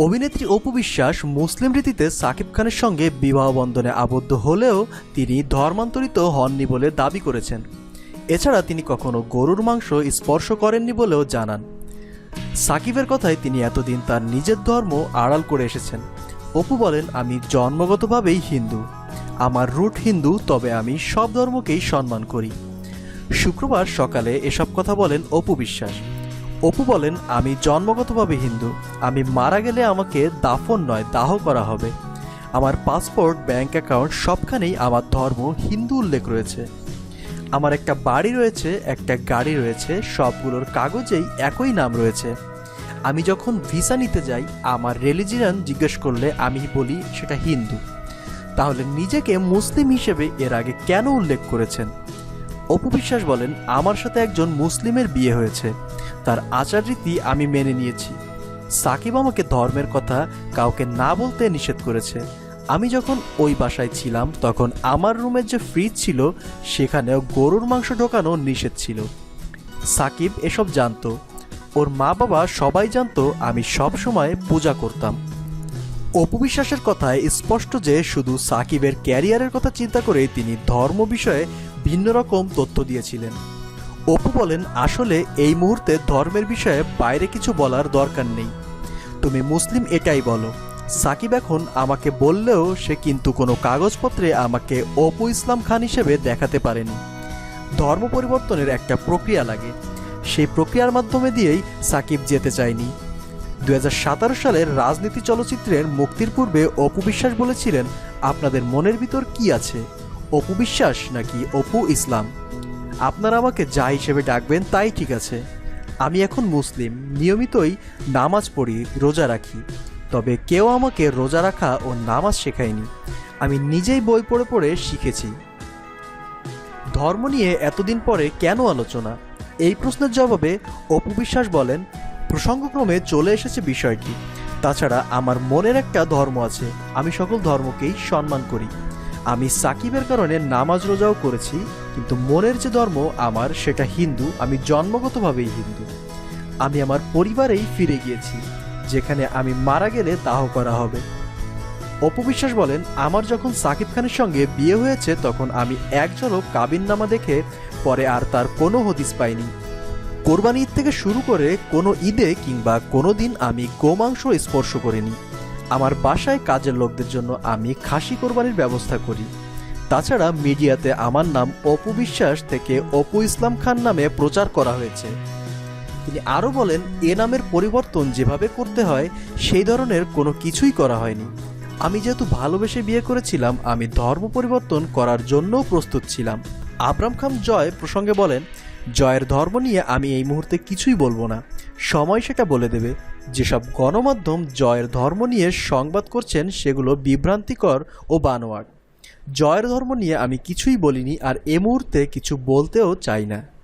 অভিনেত্রী অপু বিশ্বাস মুসলিম রীতিতে সাকিব খানের সঙ্গে বিবাহ বন্ধনে আবদ্ধ হলেও তিনি ধর্মান্তরিত হননি বলে দাবি করেছেন। এছাড়া তিনি কখনো গরুর মাংস স্পর্শ করেননি বলেও জানান। সাকিবের কথায় তিনি এতদিন তার নিজের ধর্ম আড়াল করে এসেছেন। অপু বলেন, আমি জন্মগতভাবেই হিন্দু। আমার রুট হিন্দু, তবে আমি সব ধর্মকেই সম্মান করি। শুক্রবার সকালে এসব কথা বলেন অপু বিশ্বাস। অপু বলেন, আমি জন্মগতভাবে হিন্দু। আমি মারা গেলে আমাকে দাফন নয়, দাহ করা হবে। আমার পাসপোর্ট, ব্যাংক অ্যাকাউন্ট সবখানেই আমার ধর্ম হিন্দু উল্লেখ রয়েছে। আমার একটা বাড়ি রয়েছে, একটা গাড়ি রয়েছে, সবগুলোর কাগজেই একই নাম রয়েছে। আমি যখন ভিসা নিতে যাই, আমার রিলিজিয়ান জিজ্ঞেস করলে আমি বলি, সেটা হিন্দু। তাহলে নিজেকে মুসলিম হিসেবে এর আগে কেন উল্লেখ করেছেন? অপু বিশ্বাস বলেন, আমার সাথে একজন মুসলিমের বিয়ে হয়েছে। তার আচার রীতি আমি মেনে নিয়েছি। সাকিব আমাকে ধর্মের কথা কাউকে না বলতে নিষেধ করেছে। আমি যখন ওই বাসায় ছিলাম, তখন আমার রুমের যে ফ্রিজ ছিল, সেখানেও গরুর মাংস ঢোকানো নিষেধ ছিল। সাকিব এসব জানতো। ওর মা বাবা সবাই জানতো, আমি সব সময় পূজা করতাম। অপু বিশ্বাসের কথায় স্পষ্ট যে শুধু সাকিবের ক্যারিয়ারের কথা চিন্তা করে তিনি ধর্ম বিষয়ে ভিন্ন রকম তথ্য দিয়েছিলেন। অপু বলেন, আসলে এই মুহূর্তে ধর্মের বিষয়ে বাইরে কিছু বলার দরকার নেই। তুমি মুসলিম এটাই বলো। সাকিব এখন আমাকে বললেও সে কিন্তু কোনো কাগজপত্রে আমাকে অপু ইসলাম খান হিসেবে দেখাতে পারেনি। ধর্ম পরিবর্তনের একটা প্রক্রিয়া লাগে। সেই প্রক্রিয়ার মাধ্যমে দিয়েই সাকিব যেতে চায়নি। দুহাজার সতেরো সালের রাজনীতি চলচ্চিত্রের মুক্তির পূর্বে অপু বিশ্বাস বলেছিলেন, আপনাদের মনের ভিতর কি আছে? অপু বিশ্বাস নাকি অপু ইসলাম? আপনারা আমাকে যা হিসেবে ডাকবেন তাই ঠিক আছে। আমি এখন মুসলিম, নিয়মিতই নামাজ পড়ি, রোজা রাখি। তবে কেউ আমাকে রোজা রাখা ও নামাজ শেখায়নি। আমি নিজেই বই পড়ে পড়ে শিখেছি। ধর্ম নিয়ে এতদিন পরে কেন আলোচনা? এই প্রশ্নের জবাবে অপু বিশ্বাস বলেন, প্রসঙ্গক্রমে চলে এসেছে বিষয়টি। তাছাড়া আমার মনের একটা ধর্ম আছে। আমি সকল ধর্মকেই সম্মান করি। আমি সাকিবের কারণে নামাজ রোজাও করেছি, কিন্তু মনের যে ধর্ম আমার সেটা হিন্দু, আমি জন্মগতভাবেই হিন্দু। আমি আমার পরিবারেই ফিরে গিয়েছি, যেখানে আমি মারা গেলে দাহ করা হবে। অপবিশ্বাস বলেন, আমার যখন সাকিব খানের সঙ্গে বিয়ে হয়েছে, তখন আমি এক ঝলক কাবিননামা দেখে পরে আর তার কোনো হদিস পাইনি। কোরবানি ঈদ থেকে শুরু করে কোনো ঈদে কিংবা কোনো দিন আমি গোমাংস স্পর্শ করিনি। আমার বাসায় কাজের লোকদের জন্য আমি খাসি কোরবানির ব্যবস্থা করি। তাছাড়া মিডিয়াতে আমার নাম অপু বিশ্বাস থেকে অপু ইসলাম খান নামে প্রচার করা হয়েছে। তিনি আরও বলেন, এ নামের পরিবর্তন যেভাবে করতে হয়, সেই ধরনের কোনো কিছুই করা হয়নি। আমি যেহেতু ভালোবেসে বিয়ে করেছিলাম, আমি ধর্ম পরিবর্তন করার জন্যও প্রস্তুত ছিলাম। আবরাম খান জয় প্রসঙ্গে বলেন জয়ের ধর্ম নিয়ে আমি এই মুহূর্তে কিছুই বলব না। সময় সেটা বলে দেবে। যেসব গণমাধ্যম জয়ের ধর্ম নিয়ে সংবাদ করছেন সেগুলো বিভ্রান্তিকর ও বানোয়াট। জয়ের ধর্ম নিয়ে আমি কিছুই বলিনি আর এ মুহূর্তে কিছু বলতেও চাই না।